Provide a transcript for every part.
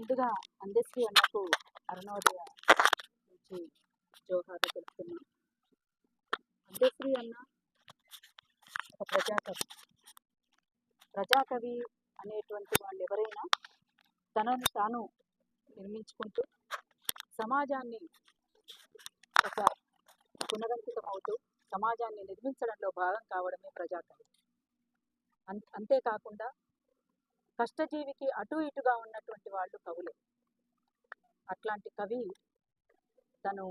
ముందుగా అందశ్రీ అన్నకు అరుణోదయ నుంచి జోహార్లు తెలుపుతున్నాం. అందశ్రీ అన్న ఒక ప్రజాకవి. ప్రజాకవి అనేటువంటి వాళ్ళు ఎవరైనా తనను తాను నిర్మించుకుంటూ సమాజాన్ని ఒక పునరంకితమవుతూ సమాజాన్ని నిర్మించడంలో భాగం కావడమే ప్రజాకవి. అంతేకాకుండా కష్టజీవికి అటు ఇటుగా ఉన్నటువంటి వాళ్ళు కవులే. అట్లాంటి కవి తను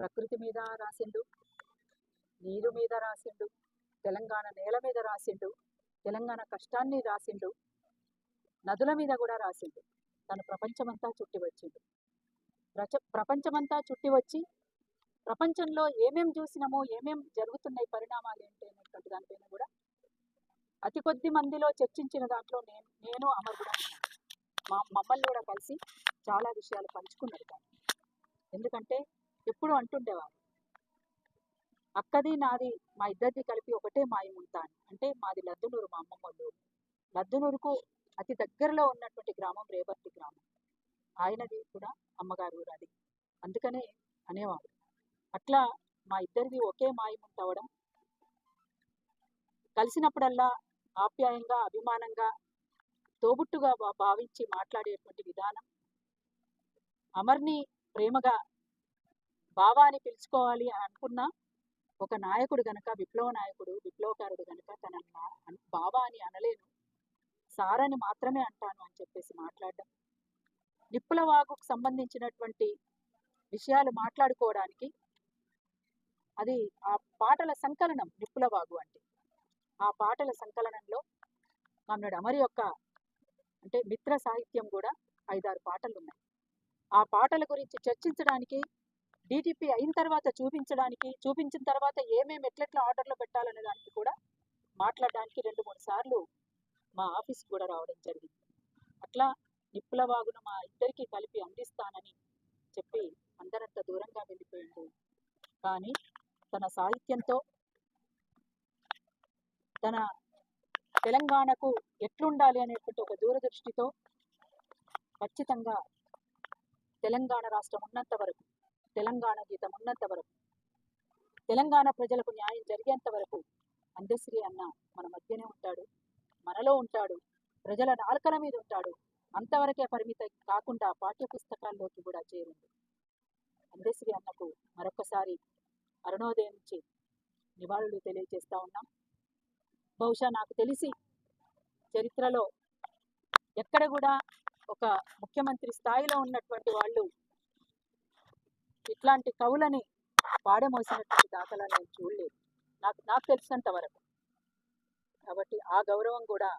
ప్రకృతి మీద రాసిండు నీరు మీద రాసిండు తెలంగాణ నేల మీద రాసిండు తెలంగాణ కష్టాన్ని రాసిండు నదుల మీద కూడా రాసిండు. తను ప్రపంచమంతా చుట్టి వచ్చిండు. ప్రచ ప్రపంచమంతా చుట్టి వచ్చి ప్రపంచంలో ఏమేం చూసినామో ఏమేం జరుగుతున్నాయి పరిణామాలు ఏంటి అనేటువంటి దానిపైన కూడా అతి కొద్ది మందిలో చర్చించిన దాంట్లో నేను నేను అమర్ కూడా మా మమ్మల్ని కూడా కలిసి చాలా విషయాలు పంచుకున్నారు కానీ ఎందుకంటే ఎప్పుడు అంటుండేవారు అక్కది నాది మా ఇద్దరిది కలిపి ఒకటే మాయం ఉంటాను అంటే మాది లద్దునూరు మా అమ్మమ్మ వాళ్ళ ఊరు. లద్దునూరుకు అతి దగ్గరలో ఉన్నటువంటి గ్రామం రేపర్తి గ్రామం. ఆయనది కూడా అమ్మగారు అది. అందుకనే అనేవాడు అట్లా మా ఇద్దరిది ఒకే మాయం అవడం కలిసినప్పుడల్లా ఆప్యాయంగా అభిమానంగా తోబుట్టుగా భావించి మాట్లాడేటువంటి విధానం. అమర్ని ప్రేమగా బావా అని పిలుచుకోవాలి అని అనుకున్నా ఒక నాయకుడు గనక విప్లవ నాయకుడు విప్లవకారుడు గనక తన బావా అని అనలేను. సారని మాత్రమే అంటాను అని చెప్పేసి మాట్లాడడం. నిప్పుల వాగుకు సంబంధించినటువంటి విషయాలు మాట్లాడుకోవడానికి అది ఆ పాటల సంకలనం నిప్పుల వాగు అంటే. ఆ పాటల సంకలనంలో కామ్రేడ్ అమరి యొక్క అంటే మిత్ర సాహిత్యం కూడా ఐదారు పాటలు ఉన్నాయి ఆ పాటల గురించి చర్చించడానికి డీటీపీ అయిన తర్వాత చూపించడానికి చూపించిన తర్వాత ఏమేమి ఎట్లెట్లా ఆర్డర్లో పెట్టాలనే దానికి కూడా మాట్లాడడానికి రెండు మూడు సార్లు మా ఆఫీస్ కూడా రావడం జరిగింది. అట్లా నిప్పుల వాగును మా ఇద్దరికి కలిపి అందిస్తానని చెప్పి అందరంత దూరంగా వెళ్ళిపోయాడు కానీ తన సాహిత్యంతో తన తెలంగాణకు ఎట్లుండాలి అనేటువంటి ఒక దూరదృష్టితో ఖచ్చితంగా తెలంగాణ రాష్ట్రం ఉన్నంత వరకు తెలంగాణ గీతం ఉన్నంత వరకు తెలంగాణ ప్రజలకు న్యాయం జరిగేంత వరకు అందశ్రీ అన్న మన మధ్యనే ఉంటాడు మనలో ఉంటాడు ప్రజల నాలుకల మీద ఉంటాడు అంతవరకే పరిమితం కాకుండా పాఠ్య పుస్తకాల్లోకి కూడా చేరింది అందశ్రీ అన్నకు మరొకసారి అరుణోదయం నుంచి నివాళులు తెలియజేస్తా ఉన్నాం. బహుశా నాకు తెలిసి చరిత్రలో ఎక్కడ కూడా ఒక ముఖ్యమంత్రి స్థాయిలో ఉన్నటువంటి వాళ్ళు ఇట్లాంటి కవులని పాడమోసినటువంటి దాఖలా నేను చూడలేదు. నాకు నాకు తెలిసినంత వరకు. కాబట్టి ఆ గౌరవం కూడా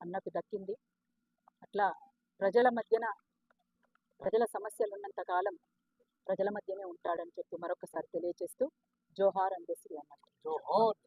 అన్నకు దక్కింది. అట్లా ప్రజల మధ్యన ప్రజల సమస్యలు ఉన్నంత కాలం ప్రజల మధ్యనే ఉంటాడని చెప్పి మరొకసారి తెలియజేస్తూ జోహార్ అందశ్రీ అన్నట్టు జోహార్.